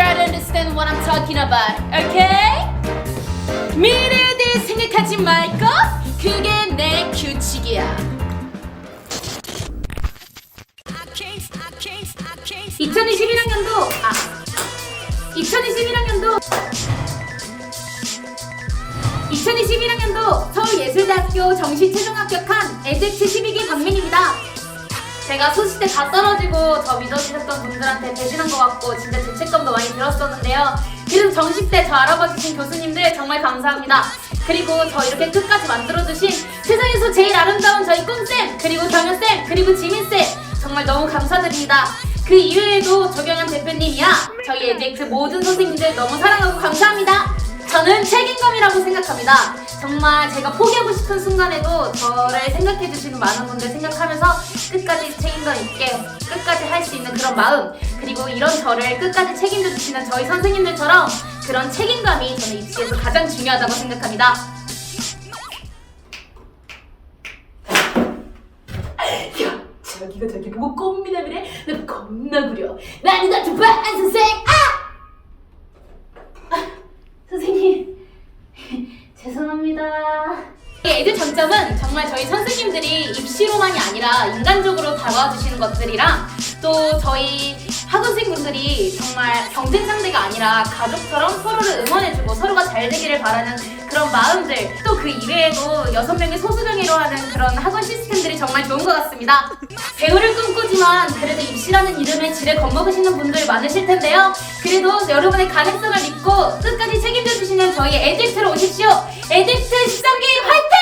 understand what I'm talking about, okay? 미래에 대해 생각하지 말 것, 그게 내 규칙이야. 2021학년도 아 2021학년도 2021학년도 서울예술대학교 정시 최종 합격한 에듀 72기 박민입니다. 제가 소시 때다 떨어지고 저 믿어주셨던 분들한테 배신한 것 같고 진짜 죄책감도 많이 들었었는데요. 그래도 정시 때저 알아봐주신 교수님들 정말 감사합니다. 그리고 저 이렇게 끝까지 만들어주신 세상에서 제일 아름다운 저희 꽁쌤 그리고 경현쌤 그리고 지민쌤 정말 너무 감사드립니다. 그 이외에도 조경현 대표님이야 저희 에듀 모든 선생님들 너무 사랑하고 감사합니다. 저는 책임감이라고 생각합니다. 정말 제가 포기하고 싶은 순간에도 저를 생각해 주시는 많은 분들 생각하면서 끝까지 책임감 있게 끝까지 할 수 있는 그런 마음 그리고 이런 저를 끝까지 책임져 주시는 저희 선생님들처럼 그런 책임감이 저는 입시에서 가장 중요하다고 생각합니다. 야, 저기가 저기 보고 꼼미나 그래? 나 겁나 구려. 나는 나 두반 선생. 아! 아, 선생님. 죄송합니다. 애들 장점은 정말 저희 선생님들이 입시로만이 아니라 인간적으로 다가와 주시는 것들이랑 또 저희 학원생분들이 정말 경쟁 상대가 아니라 가족처럼 서로를 응원해주고 서로가 잘 되기를 바라는 그런 마음들 또 그 이외에도 여섯 명의 소수정예로 하는 그런 학원 시스템들이 정말 좋은 것 같습니다. 배우를 꿈꾸지만 그래도 입시라는 이름에 지레 겁먹으시는 분들 많으실 텐데요. 그래도 여러분의 가능성을 믿고 끝까지 책임져 주시는 저희 에듀트로 오십시오. 에듀트 13기 화이팅!